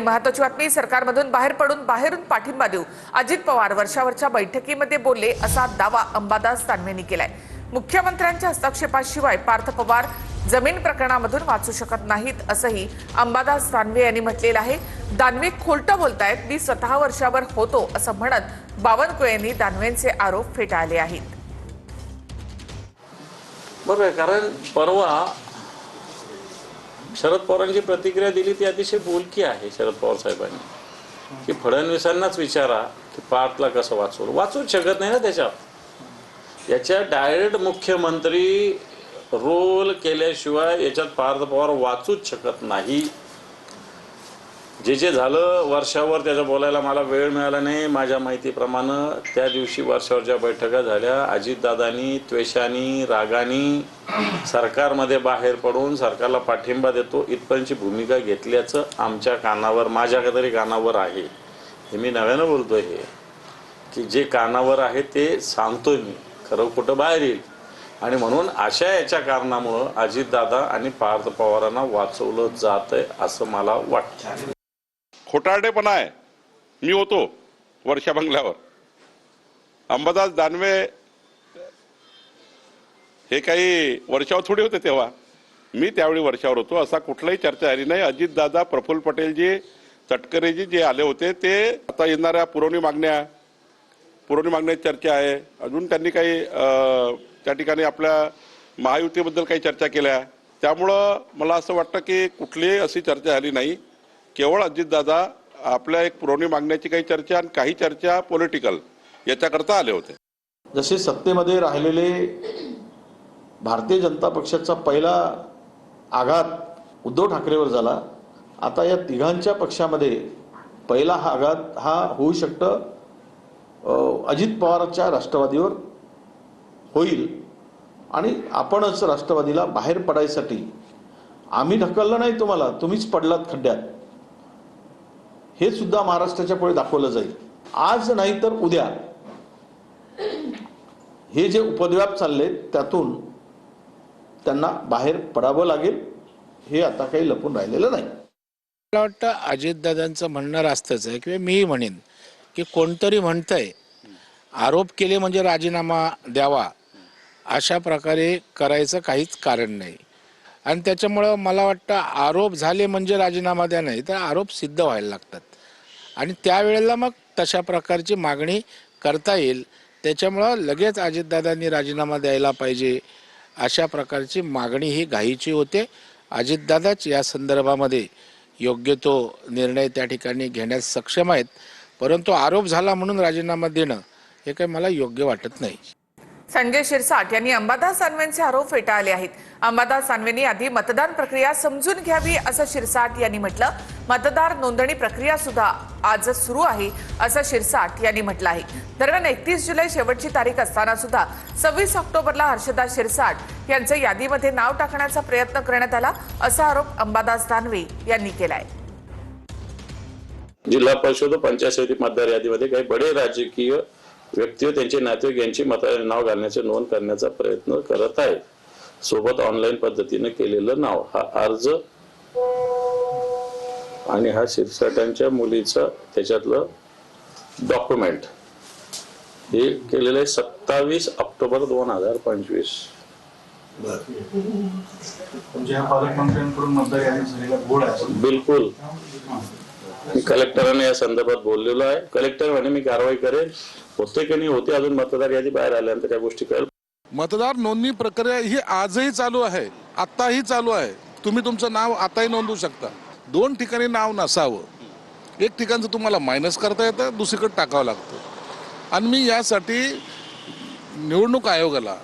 महत्वाची बातमी सरकारमधून बाहेर पडून बाहेरून पाठिंबा देऊ. अजित पवार वर्षावरच्या बैठकीमध्ये बोलले असा दावा अंबादास दानवेंनी केलाय. मुख्यमंत्र्यांच्या हस्तक्षेपाशिवाय पार्थ पवार जमीन प्रकरणामधून वाचू शकत नाहीत असंही अंबादास दानवे यांनी म्हटलेलं आहे. दानवे खोलटं बोलतायत मी स्वतः वर्षावर होतो असं म्हणत बावनकुळे यांनी दानवेंचे आरोप फेटाळले आहेत. बरोबर कारण परवा शरद पवारांची प्रतिक्रिया दिली ती अतिशय बोलकी आहे शरद पवार साहेबांनी. की फडणवीसांनाच विचारा की पार्थला कसं वाचवलं वाचूच शकत नाही ना त्याच्यात याच्या डायरेक्ट मुख्यमंत्री रोल केल्याशिवाय याच्यात पार्थ पवार वाचूच शकत नाही. जे जे झालं वर्षावर त्याच्या बोलायला मला वेळ मिळाला नाही. माझ्या माहितीप्रमाणे त्या दिवशी वर्षावरच्या बैठका झाल्या अजितदादांनी त्वेषानी रागानी सरकारमध्ये बाहेर पडून सरकारला पाठिंबा देतो इथपर्यंतची भूमिका घेतल्याचं आमच्या कानावर माझ्या तरी कानावर आहे. हे मी नव्यानं बोलतो हे. की जे कानावर आहे ते सांगतोय मी. खरं कुठं बाहेर येईल. आणि म्हणून अशा याच्या कारणामुळं अजितदादा आणि पार्थ पवारांना वाचवलं जात आहे असं मला वाटतं. खोटारडेपणा आहे. मी होतो वर्षा बंगल्यावर. अंबादास दानवे हे काही वर्षावर थोडे होते तेव्हा. मी त्यावेळी वर्षावर होतो. असा कुठलाही चर्चा झाली नाही. अजितदादा प्रफुल्ल पटेलजी तटकरेजी जे आले होते ते आता येणाऱ्या पुरवणी मागण्या पुरवणी मागण्याची चर्चा आहे. अजून त्यांनी काही त्या ठिकाणी आपल्या महायुतीबद्दल काही चर्चा केल्या. त्यामुळं मला असं वाटतं की कुठलीही अशी चर्चा झाली नाही. केवळ अजितदादा आपल्या एक पुरवणी मागण्याची काही चर्चा आणि काही चर्चा पॉलिटिकल याच्याकरता आले होते. जसे सत्तेमध्ये राहिलेले भारतीय जनता पक्षाचा पहिला आघात उद्धव ठाकरेवर झाला आता या तिघांच्या पक्षामध्ये पहिला हा आघात हा होऊ शकतं अजित पवारांच्या राष्ट्रवादीवर होईल. आणि आपणच राष्ट्रवादीला बाहेर पडायसाठी. आम्ही ढकललं नाही तुम्हाला तुम्हीच पडलात खड्ड्यात. हे सुद्धा महाराष्ट्राच्या पुढे दाखवलं जाईल. आज नाही तर उद्या. हे जे उपद्व्याप चालले त्यातून त्यांना बाहेर पडावं लागेल हे आता काही लपून राहिलेलं नाही. मला वाटतं अजितदादांचं म्हणणं रास्तच आहे किंवा मीही म्हणेन की कोणतरी म्हणतंय आरोप केले म्हणजे राजीनामा द्यावा अशा प्रकारे करायचं काहीच कारण नाही. आणि त्याच्यामुळं मला वाटतं आरोप झाले म्हणजे राजीनामा द्या नाही तर आरोप सिद्ध व्हायला लागतात. आणि त्यावेळेला मग तशा प्रकारची मागणी करता येईल. त्याच्यामुळं लगेच अजितदादांनी राजीनामा द्यायला पाहिजे अशा प्रकारची मागणी ही घाईची होते. अजितदादाच या संदर्भामध्ये योग्य तो निर्णय त्या ठिकाणी घेण्यास सक्षम आहेत. परंतु आरोप झाला म्हणून राजीनामा देणं हे काही मला योग्य वाटत नाही. संजय शिरसाट यांनी अंबादास सानवेंचे आरोप फेटाळले आहेत. अंबादास सानवेंनी आधी मतदान प्रक्रिया समजून घ्यावी असं शिरसाट यांनी म्हटलं. मतदार नोंदणी प्रक्रिया सुद्धा आज सुरू आहे असं शिरसाट यांनी म्हटलं आहे. दरम्यान एकतीस जुलै शेवटची तारीख असताना सुद्धा सव्वीस ऑक्टोबरला हर्षदा शिरसाट यांचं यादीमध्ये नाव टाकण्याचा प्रयत्न करण्यात आला असा आरोप अंबादास दानवे यांनी केलाय. जिल्हा परिषद पंचायत समिती मतदार यादीमध्ये काही बडे राजकीय व्यक्ती व त्यांचे नातेवाईक यांची मताचे नाव घालण्याचे नोंद करण्याचा प्रयत्न करत आहे. सोबत ऑनलाईन पद्धतीने केलेलं नाव हा अर्ज आणि हा शिरसाटांच्या मुलीचं त्याच्यातलं डॉक्युमेंट हे केलेलं आहे सत्तावीस ऑक्टोबर दोन हजार पंचवीस. बिलकुल. मी कलेक्टरांना या संदर्भात बोललेलो आहे. कलेक्टर म्हणे मी कारवाई करेन. होते की नाही होते अजून मतदार यादी बाहेर आल्यानंतर त्या गोष्टी कळेल. मतदार नोंदणी प्रक्रिया ही आजही चालू आहे आत्ताही चालू आहे. तुम्ही तुमचं नाव आताही नोंदवू शकता. दोन ठिकाणी नाव नसावं. एक ठिकाणचं तुम्हाला मायनस करता येतं दुसरीकडे टाकावं लागतं. आणि मी यासाठी निवडणूक आयोगाला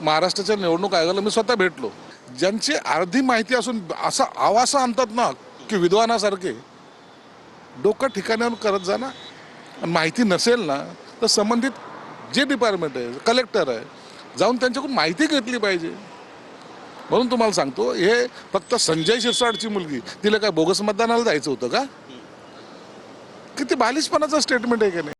महाराष्ट्राच्या निवडणूक आयोगाला मी स्वतः भेटलो. ज्यांची अर्धी माहिती असून असा आवासा आणतात ना की विद्वानासारखे डोकं ठिकाणावर करत जा ना. माहिती नसेल ना तर संबंधित जे डिपार्टमेंट आहे कलेक्टर आहे जाऊन त्यांच्याकडून माहिती घेतली पाहिजे. म्हणून तुम्हाला सांगतो हे फक्त संजय शिरसाटची मुलगी तिला काय बोगस मतदानाला जायचं होतं का? किती बालिशपणाचं स्टेटमेंट आहे की नाही?